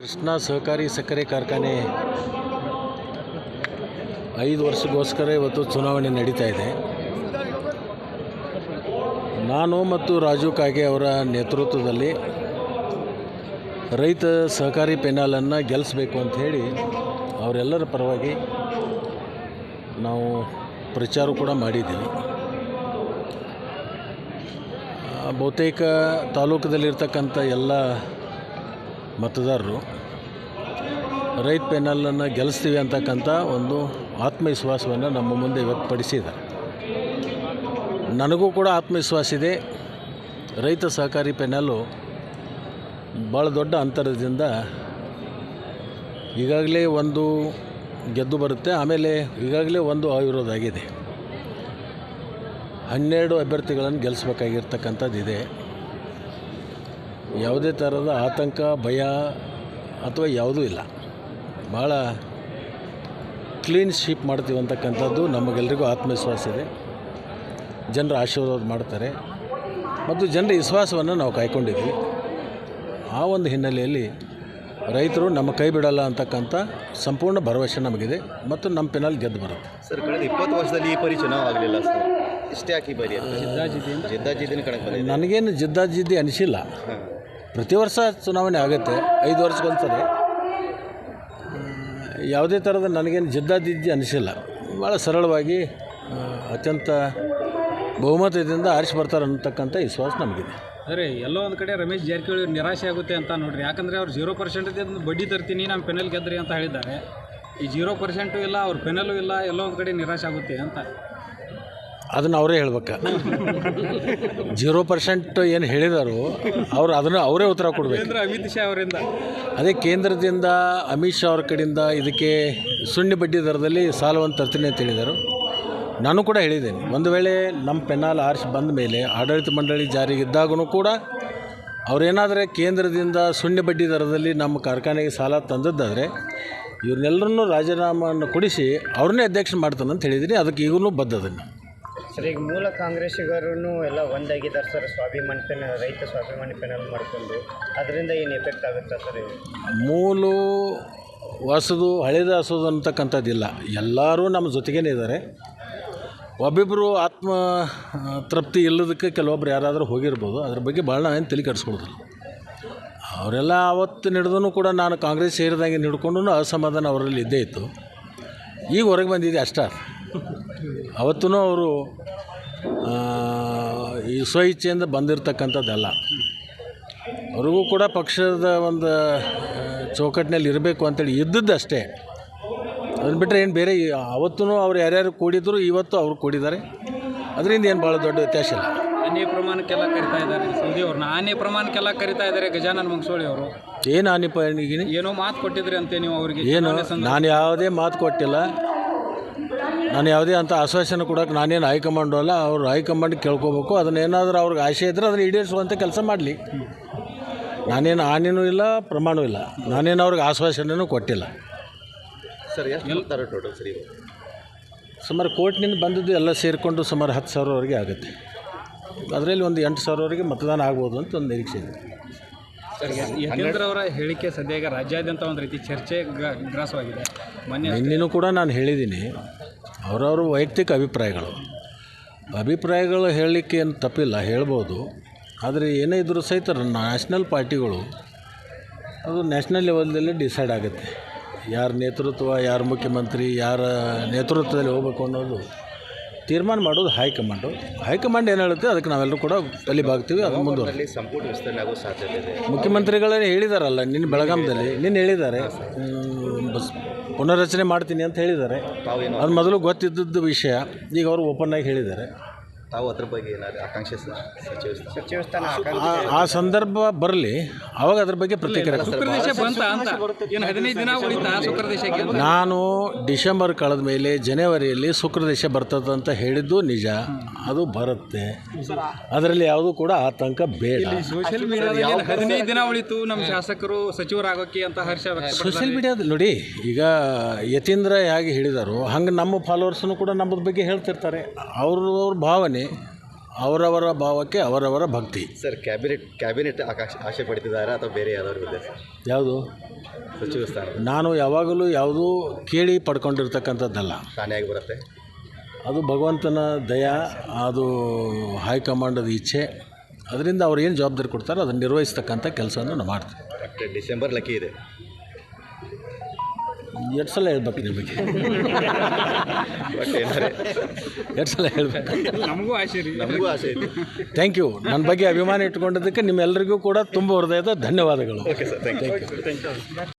ಕೃಷ್ಣ ಸಹಕಾರಿ ಸಕ್ಕರೆ ಕಾರ್ಖಾನೆ. ಐದು ವರ್ಷಕ್ಕೋಸ್ಕರ ಇವತ್ತು ಚುನಾವಣೆ ನಡೀತಾ ಇದೆ. ನಾನು ಮತ್ತು ರಾಜು ಕಾಗೆ ಅವರ ನೇತೃತ್ವದಲ್ಲಿ ರೈತ ಸಹಕಾರಿ ಪೆನಾಲನ್ನು ಗೆಲ್ಲಿಸ್ಬೇಕು ಅಂತ ಹೇಳಿ ಅವರೆಲ್ಲರ ಪರವಾಗಿ ನಾವು ಪ್ರಚಾರ ಕೂಡ ಮಾಡಿದ್ದೀವಿ. ಬಹುತೇಕ ತಾಲೂಕದಲ್ಲಿರ್ತಕ್ಕಂಥ ಎಲ್ಲ ಮತದಾರರು ರೈತ ಪೆನಲನ್ನು ಗೆಲ್ಲಿಸ್ತೀವಿ ಅಂತಕ್ಕಂಥ ಒಂದು ಆತ್ಮವಿಶ್ವಾಸವನ್ನು ನಮ್ಮ ಮುಂದೆ ವ್ಯಕ್ತಪಡಿಸಿದ್ದಾರೆ. ನನಗೂ ಕೂಡ ಆತ್ಮವಿಶ್ವಾಸ ಇದೆ. ರೈತ ಸಹಕಾರಿ ಪೆನಲು ಭಾಳ ದೊಡ್ಡ ಅಂತರದಿಂದ ಈಗಾಗಲೇ ಒಂದು ಗೆದ್ದು ಬರುತ್ತೆ, ಆಮೇಲೆ ಈಗಾಗಲೇ ಒಂದು ಆಗಿರೋದಾಗಿದೆ ಹನ್ನೆರಡು ಅಭ್ಯರ್ಥಿಗಳನ್ನು ಗೆಲ್ಲಿಸ್ಬೇಕಾಗಿರ್ತಕ್ಕಂಥದ್ದು ಇದೆ ಯಾವುದೇ ಥರದ ಆತಂಕ ಭಯ ಅಥವಾ ಯಾವುದೂ ಇಲ್ಲ. ಭಾಳ ಕ್ಲೀನ್ ಶೀಪ್ ಮಾಡ್ತೀವಿ ಅಂತಕ್ಕಂಥದ್ದು ನಮಗೆಲ್ಲರಿಗೂ ಆತ್ಮವಿಶ್ವಾಸ ಇದೆ. ಜನರು ಆಶೀರ್ವಾದ ಮಾಡ್ತಾರೆ. ಮತ್ತು ಜನರ ವಿಶ್ವಾಸವನ್ನು ನಾವು ಕಾಯ್ಕೊಂಡಿದ್ವಿ ಆ ಒಂದು ಹಿನ್ನೆಲೆಯಲ್ಲಿ ರೈತರು ನಮ್ಮ ಕೈ ಬಿಡಲ್ಲ ಅಂತಕ್ಕಂಥ ಸಂಪೂರ್ಣ ಭರವಸೆ ನಮಗಿದೆ ಮತ್ತು ನಮ್ಮ ಪಿನಲ್ಲಿ ಗೆದ್ದು ಬರುತ್ತೆ. ಸರ್ ಕಳೆದ ಇಪ್ಪತ್ತು ವರ್ಷದಲ್ಲಿ ಈ ಪರಿ ಚುನಾವ್ ಆಗಲಿಲ್ಲ ಸರ್. ಇಷ್ಟೇ ಹಾಕಿ ಬರೀ ಜಿದ್ದಾಜಿದ್ದೀನಿ ಜಿದ್ದಾಜಿದ್ದೀನಿ ಕಡೆ ನನಗೇನು ಜಿದ್ದಾಜಿದ್ದಿ ಅನಿಸಿಲ್ಲ. ಪ್ರತಿ ವರ್ಷ ಚುನಾವಣೆ ಆಗುತ್ತೆ, ಐದು ವರ್ಷಕ್ಕೊಂದ್ಸರಿ ಯಾವುದೇ ಥರದ ನನಗೇನು ಜಿದ್ದಾದಿದ್ದಿ ಅನಿಸಿಲ್ಲ. ಭಾಳ ಸರಳವಾಗಿ ಅತ್ಯಂತ ಬಹುಮತದಿಂದ ಆರಿಸಿ ಬರ್ತಾರೆ ಅನ್ನತಕ್ಕಂಥ ವಿಶ್ವಾಸ ನಮಗಿದೆ. ಅರೆ, ಎಲ್ಲೋ ಒಂದು ಕಡೆ ರಮೇಶ್ ಜಾರಕಿಹೊಳಿ ನಿರಾಶೆ ಆಗುತ್ತೆ ಅಂತ ನೋಡ್ರಿ. ಯಾಕಂದರೆ ಅವ್ರು ಜೀರೋ ಪರ್ಸೆಂಟ್ ಬಡ್ಡಿ ತರ್ತೀನಿ ನಮ್ಮ ಪೆನಲ್ ಗೆದ್ರಿ ಅಂತ ಹೇಳಿದ್ದಾರೆ. ಈ ಜೀರೋ ಪರ್ಸೆಂಟು ಇಲ್ಲ, ಅವ್ರ ಪೆನಲ್ಲೂ ಇಲ್ಲ, ಎಲ್ಲೋ ಒಂದು ಕಡೆ ನಿರಾಶೆ ಆಗುತ್ತೆ ಅಂತ. ಅದನ್ನು ಅವರೇ ಹೇಳ್ಬೇಕು. ಜೀರೋ ಪರ್ಸೆಂಟ್ ಏನು ಹೇಳಿದಾರೋ ಅವ್ರು ಅದನ್ನು ಅವರೇ ಉತ್ತರ ಕೊಡಬೇಕು. ಅಮಿತ್ ಶಾ ಅವರಿಂದ. ಅದೇ ಕೇಂದ್ರದಿಂದ ಅಮಿತ್ ಶಾ ಅವ್ರ ಕಡೆಯಿಂದ ಇದಕ್ಕೆ ಸುಣ್ಣ ಬಡ್ಡಿ ದರದಲ್ಲಿ ಸಾಲವನ್ನು ತರ್ತೀನಿ ಅಂತ ಹೇಳಿದರು. ನಾನು ಕೂಡ ಹೇಳಿದ್ದೇನೆ. ಒಂದು ವೇಳೆ ನಮ್ಮ ಪೆನಾಲ್ ಆರ್ಸ್ ಬಂದ ಮೇಲೆ ಆಡಳಿತ ಮಂಡಳಿ ಜಾರಿಗಿದ್ದಾಗೂ ಕೂಡ ಅವರೇನಾದರೆ ಕೇಂದ್ರದಿಂದ ಸುಣ್ಣ ಬಡ್ಡಿ ದರದಲ್ಲಿ ನಮ್ಮ ಕಾರ್ಖಾನೆಗೆ ಸಾಲ ತಂದದ್ದಾದರೆ ಇವ್ರನ್ನೆಲ್ಲರನ್ನೂ ರಾಜೀನಾಮೆಯನ್ನು ಕೊಡಿಸಿ ಅವ್ರನ್ನೇ ಅಧ್ಯಕ್ಷ ಮಾಡ್ತಾನಂತ ಅಂತ ಹೇಳಿದ್ದೀನಿ ಅದಕ್ಕೆ ಈಗೂ ಬದ್ಧದನ್ನು. ಸರ್, ಈಗ ಮೂಲ ಕಾಂಗ್ರೆಸ್ಸಿಗರೂ ಎಲ್ಲ ಒಂದಾಗಿದ್ದಾರೆ ಸರ್, ಸ್ವಾಭಿಮಾನಿ ಪೆನ, ರೈತ ಸ್ವಾಭಿಮಾನಿ ಪೆನಲ್ ಮಾಡಿಕೊಂಡು. ಅದರಿಂದ ಏನು ಎಫೆಕ್ಟ್ ಆಗುತ್ತೆ ಸರ್? ಮೂಲು ಹೊಸದು, ಹಳೇದು ಹಸೋದು ಅಂತಕ್ಕಂಥದ್ದಿಲ್ಲ. ಎಲ್ಲರೂ ನಮ್ಮ ಜೊತೆಗೇ ಇದ್ದಾರೆ. ಒಬ್ಬಿಬ್ಬರು ಆತ್ಮ ತೃಪ್ತಿ ಇಲ್ಲದಕ್ಕೆ ಕೆಲವೊಬ್ರು ಯಾರಾದರೂ ಹೋಗಿರ್ಬೋದು. ಅದ್ರ ಬಗ್ಗೆ ಭಾಳ ನಾನು ತಲೆ ಕೆಡಿಸ್ಕೊಳ್ದಿಲ್ಲ ಅವರೆಲ್ಲ ಆವತ್ತು ನಡೆದೂ ಕೂಡ ನಾನು ಕಾಂಗ್ರೆಸ್ ಸೇರಿದಂಗೆ ಹಿಡ್ಕೊಂಡು ಅಸಮಾಧಾನ ಅವರಲ್ಲಿ ಇದ್ದೇ ಇತ್ತು. ಈಗ ಹೊರಗೆ ಬಂದಿದೆ ಅಷ್ಟೇ. ಅವತ್ತೂ ಅವರು ಈ ಸ್ವ ಇಚ್ಛೆಯಿಂದ ಬಂದಿರತಕ್ಕಂಥದ್ದಲ್ಲ. ಅವ್ರಿಗೂ ಕೂಡ ಪಕ್ಷದ ಒಂದು ಚೌಕಟ್ಟಿನಲ್ಲಿ ಇರಬೇಕು ಅಂತೇಳಿ ಇದ್ದದ್ದಷ್ಟೇ. ಅದನ್ನ ಬಿಟ್ಟರೆ ಏನು ಬೇರೆ ಅವತ್ತೂ ಅವ್ರು ಯಾರ್ಯಾರು ಕೂಡಿದ್ರು ಇವತ್ತು ಅವ್ರು ಕೂಡಿದ್ದಾರೆ. ಅದರಿಂದ ಏನು ಭಾಳ ದೊಡ್ಡ ವ್ಯತ್ಯಾಸ ಇಲ್ಲ. ಆನೆ ಪ್ರಮಾಣಕ್ಕೆಲ್ಲ ಕರಿತಾ ಇದ್ದಾರೆ ಸೌದಿ ಅವ್ರನ್ನ. ಆನೆ ಪ್ರಮಾಣಕ್ಕೆಲ್ಲ ಕರಿತಾ ಇದ್ದಾರೆ ಗಜಾನನ ಮಂಗಸೋಳಿ ಅವರು. ಏನು ಆನೆ ಏನೋ ಮಾತು ಕೊಟ್ಟಿದ್ರಿ ಅಂತೆ ನೀವು ಅವರಿಗೆ. ಏನು? ನಾನು ಯಾವುದೇ ಮಾತು ಕೊಟ್ಟಿಲ್ಲ. ನಾನು ಯಾವುದೇ ಅಂತ ಆಶ್ವಾಸನೆ ಕೊಡೋಕೆ ನಾನೇನು ಹೈಕಮಾಂಡು ಅಲ್ಲ ಅವ್ರು ಹೈಕಮಾಂಡ್ ಕೇಳ್ಕೊಬೇಕು. ಅದನ್ನೇನಾದರೂ ಅವ್ರಿಗೆ ಆಸೆ ಇದ್ದರೆ ಅದನ್ನು ಈಡೇರಿಸುವಂಥ ಕೆಲಸ ಮಾಡಲಿ. ನಾನೇನು ಹಾನಿನೂ ಇಲ್ಲ ಪ್ರಮಾಣವೂ ಇಲ್ಲ. ನಾನೇನು ಅವ್ರಿಗೆ ಆಶ್ವಾಸನೆಯೂ ಕೊಟ್ಟಿಲ್ಲ. ಸರ್ ಟೋಟಲ್ ಸರಿ ಸುಮಾರು ಕೋರ್ಟ್ನಿಂದ ಬಂದದ್ದು ಎಲ್ಲ ಸೇರಿಕೊಂಡು ಸುಮಾರು ಹತ್ತು ಸಾವಿರವರೆಗೆ ಆಗುತ್ತೆ. ಅದರಲ್ಲಿ ಒಂದು ಎಂಟು ಸಾವಿರವರೆಗೆ ಮತದಾನ ಆಗ್ಬೋದು ಅಂತ ಒಂದು ನಿರೀಕ್ಷೆ ಇದೆ. ಯತೀಂದ್ರ ಅವರ ಹೇಳಿಕೆ ಸದ್ಯ ಈಗ ರಾಜ್ಯಾದ್ಯಂತ ಒಂದು ರೀತಿ ಚರ್ಚೆ ಗ್ರ- ಗ್ರಾಸವಾಗಿದೆ. ಮೊನ್ನೆ ನಿನ್ನೆನೂ ಕೂಡ ನಾನು ಹೇಳಿದ್ದೀನಿ. ಅವರವ್ರ ವೈಯಕ್ತಿಕ ಅಭಿಪ್ರಾಯಗಳು. ಅಭಿಪ್ರಾಯಗಳು ಹೇಳಲಿಕ್ಕೆ ಏನು ತಪ್ಪಿಲ್ಲ, ಹೇಳ್ಬೋದು. ಆದರೆ ಏನೇ ಇದ್ರೂ ಸಹಿತ ನ್ಯಾಷನಲ್ ಪಾರ್ಟಿಗಳು, ಅದು ನ್ಯಾಷನಲ್ ಲೆವೆಲ್ದಲ್ಲಿ ಡಿಸೈಡ್ ಆಗುತ್ತೆ. ಯಾರ ನೇತೃತ್ವ, ಯಾರು ಮುಖ್ಯಮಂತ್ರಿ, ಯಾರ ನೇತೃತ್ವದಲ್ಲಿ ಹೋಗ್ಬೇಕು ಅನ್ನೋದು ತೀರ್ಮಾನ ಮಾಡೋದು ಹೈಕಮಾಂಡು. ಹೈಕಮಾಂಡ್ ಏನು ಹೇಳುತ್ತೆ? ಅದಕ್ಕೆ ನಾವೆಲ್ಲರೂ ಕೂಡ ತಲೆಬಾಗ್ತೀವಿ ಅದು ಮುಂದುವರೆ ಸಂಪೂರ್ಣ ವಿಸ್ತರಣೆ ಆಗೋ ಸಾಧ್ಯತೆ ಇದೆ. ಮುಖ್ಯಮಂತ್ರಿಗಳೇ ಹೇಳಿದಾರಲ್ಲ ನಿನ್ನ ಬೆಳಗಾಮದಲ್ಲಿ ನಿನ್ನ ಹೇಳಿದ್ದಾರೆ ಹ್ಮ್, ಬಸ್ ಪುನರ್ರಚನೆ ಮಾಡ್ತೀನಿ ಅಂತ ಹೇಳಿದ್ದಾರೆ ತಾವೇನು ಅದು ಮೊದಲು ಗೊತ್ತಿದ್ದದ್ದು ವಿಷಯ ಈಗ ಅವರು ಓಪನ್ ಆಗಿ ಹೇಳಿದ್ದಾರೆ. ತಾವು ಅದ್ರ ಬಗ್ಗೆ ಏನಾದ್ರು ಆಕಾಂಕ್ಷೆ ಸರ್ ಸಚಿವ ಸಚಿವ ಸ್ಥಾನ ಆ- ಆ ಸಂದರ್ಭ ಬರಲಿ ಅವಾಗ ಅದ್ರ ಬಗ್ಗೆ ಪ್ರತಿಕ್ರಿಯೆ ಶುಕ್ರ ದೇಶ ಬಂತ ಅಂತ. ಏನು ಹದಿನೈದು ದಿನ ಉಳಿತಾ ಸುಪ್ರದೇಶಕ್ಕೆ ಅಂತ? ನಾನು ಡಿಸೆಂಬರ್ ಕಳೆದ ಮೇಲೆ ಜನವರಿಯಲ್ಲಿ ಶುಕ್ರ ದೇಶ ಬರ್ತದೆ ಅಂತ ಹೇಳಿದ್ದು ನಿಜ. ಅದು ಬರುತ್ತೆ. ಅದರಲ್ಲಿ ಯಾವುದೂ ಕೂಡ ಆತಂಕ ಬೇಡ. ಸೋಷಿಯಲ್ ಮೀಡಿಯಾದಲ್ಲಿ ಹದಿನೈದು ದಿನ ಉಳಿತು ನಮ್ಮ ಶಾಸಕರು ಸಚಿವರಾಗೋಕೆ ಅಂತ ಹರ್ಷ ವ್ಯಕ್ತಪಡಿಸಿದ್ದಾರೆ. ಸೋಷಿಯಲ್ ಮೀಡಿಯಾದ ನೋಡಿ ಈಗ ಯತೀಂದ್ರ ಹೇಗೆ ಹೇಳಿದಾರೋ ಹಂಗೆ ನಮ್ಮ ಫಾಲೋವರ್ಸ್ನು ಕೂಡ ನಮ್ಮದ್ರ ಬಗ್ಗೆ ಹೇಳ್ತಿರ್ತಾರೆ. ಅವ್ರವ್ರ ಅವ್ರ ಭಾವನೆ ಅವರವರ ಭಾವಕ್ಕೆ ಅವರವರ ಭಕ್ತಿ. ಸರ್ ಕ್ಯಾಬಿನೆಟ್ ಕ್ಯಾಬಿನೆಟ್ ಆಕಾಶ ಆಶೆ ಪಡ್ತಿದ್ದಾರಾ ಅಥವಾ ಬೇರೆ ಯಾವ್ದಾದ್ರು ಇದೆ ಯಾವುದು? ಸಚಿವ ಸ್ಥಾನ ನಾನು ಯಾವಾಗಲೂ ಯಾವುದೂ ಕೇಳಿ ಪಡ್ಕೊಂಡಿರ್ತಕ್ಕಂಥದ್ದಲ್ಲ. ತಾನೇ ಬರುತ್ತೆ. ಅದು ಭಗವಂತನ ದಯ ಅದು ಹೈಕಮಾಂಡದ ಇಚ್ಛೆ. ಅದರಿಂದ ಅವ್ರು ಏನು ಜವಾಬ್ದಾರಿ ಕೊಡ್ತಾರೋ ಅದನ್ನು ನಿರ್ವಹಿಸ್ತಕ್ಕಂಥ ಕೆಲಸವನ್ನು ನಾನು ಮಾಡ್ತೀನಿ. ಡಿಸೆಂಬರ್ ಲಕ್ಕಿ ಇದೆ. ಎಷ್ಟು ಸಲ ಹೇಳ್ಬೇಕು. ನಿಮಗೆ ಎರಡು ಸಲ ಹೇಳ್ಬೇಕು. ನಮಗೂ ಆಸೆ ರೀ. ನಮಗೂ ಆಸೆ ಇದೆ. ಥ್ಯಾಂಕ್ ಯು ನನ್ನ ಬಗ್ಗೆ ಅಭಿಮಾನ ಇಟ್ಕೊಂಡಿದ್ದಕ್ಕೆ ನಿಮ್ಮೆಲ್ಲರಿಗೂ ಕೂಡ ತುಂಬ ಹೃದಯದ ಧನ್ಯವಾದಗಳು. Okay sir thank you